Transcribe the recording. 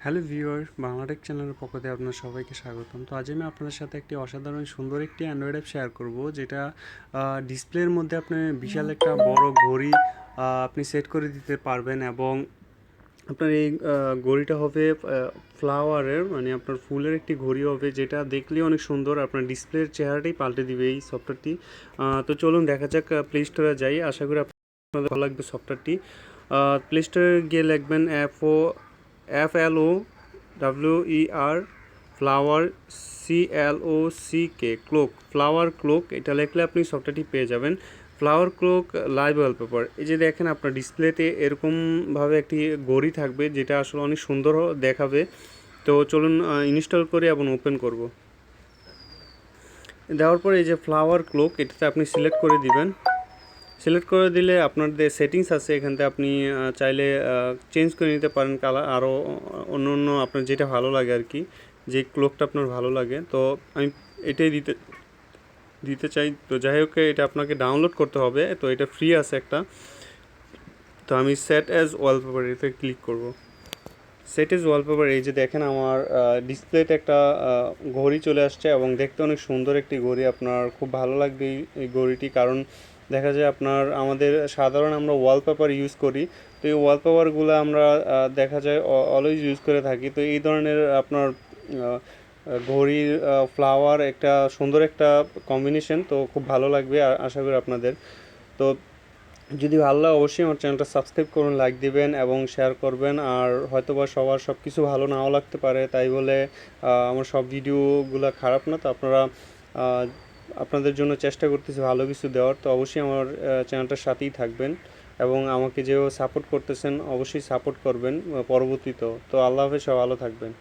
Hello viewer Bangla Tech চ্যানেলের পক্ষ থেকে আপনার সবাইকে স্বাগতম। তো আজ আমি আপনাদের সাথে একটি অসাধারণ সুন্দর একটি অ্যান্ড্রয়েড অ্যাপ শেয়ার করব যেটা ডিসপ্লের মধ্যে আপনি বিশাল একটা বড় ঘড়ি আপনি সেট করে দিতে পারবেন এবং আপনার এই ঘড়িটা হবে ফ্লাওয়ারের মানে আপনার ফুলের একটি ঘড়ি হবে যেটা দেখলেই অনেক সুন্দর আপনার ডিসপ্লের চেহারাটাই পাল্টে দিবে এই সফটওয়্যারটি তো চলুন দেখা যাক প্লে স্টোরে যাই আশা করি আপনাদের ভালো লাগবে সফটওয়্যারটি প্লে স্টোরে গিয়ে লিখবেন app O F L O W E R flower C L O C K clock flower clock এটা লিখলে আপনি সফটওয়্যারটি পেয়ে যাবেন। ফ্লাওয়ার ক্লোক লাইভ ওয়ালপেপার এই যে দেখেন আপনার ডিসপ্লেতে এরকমভাবে একটি ঘড়ি থাকবে, যেটা আসলে অনেক সুন্দর দেখাবে। তো চলুন ইনস্টল করে এবং ওপেন করব। দেওয়ার পরে এই যে ফ্লাওয়ার ক্লোক এটাতে আপনি সিলেক্ট করে দিবেন। সিলেক্ট করে দিলে আপনার যে সেটিংস আছে, এখান থেকে আপনি চাইলে চেঞ্জ করে নিতে পারেন কালার আরও অন্য অন্য আপনার যেটা ভালো লাগে আর কি, যে ক্লোকটা আপনার ভালো লাগে। তো আমি এটাই দিতে দিতে চাই। তো যাই হোক, এটা আপনাকে ডাউনলোড করতে হবে, তো এটা ফ্রি আছে একটা। তো আমি সেট অ্যাজ ওয়ালপেপার এতে ক্লিক করব। সেট এজ ওয়ালপেপার এই যে দেখেন আমার ডিসপ্লেতে একটা ঘড়ি চলে আসছে এবং দেখতে অনেক সুন্দর একটি ঘড়ি। আপনার খুব ভালো লাগবে এই ঘড়িটি, কারণ দেখা যায় আপনার, আমাদের সাধারণ আমরা ওয়ালপেপার ইউজ করি। তো এই ওয়ালপেপারগুলো আমরা দেখা যায় অলওয়েজ ইউজ করে থাকি। তো এই ধরনের আপনার ঘড়ির ফ্লাওয়ার একটা সুন্দর একটা কম্বিনেশন তো খুব ভালো লাগবে আশা করি আপনাদের। তো যদি ভালো লাগে অবশ্যই আমার চ্যানেলটা সাবস্ক্রাইব করুন লাইক দিবেন এবং শেয়ার করবেন। আর হয়তোবা সবার সব কিছু ভালো নাও লাগতে পারে, তাই বলে আমার সব ভিডিওগুলো খারাপ না। তো আপনারা আপনাদের জন্য চেষ্টা করতেছি ভালো কিছু দেওয়ার, তো অবশ্যই আমার চ্যানেলটার সাথেই থাকবেন এবং আমাকে যেও সাপোর্ট করতেছেন, অবশ্যই সাপোর্ট করবেন পরবর্তীতে। পরবর্তীতেও তো আল্লাহ হাফেজ সব ভালো থাকবেন।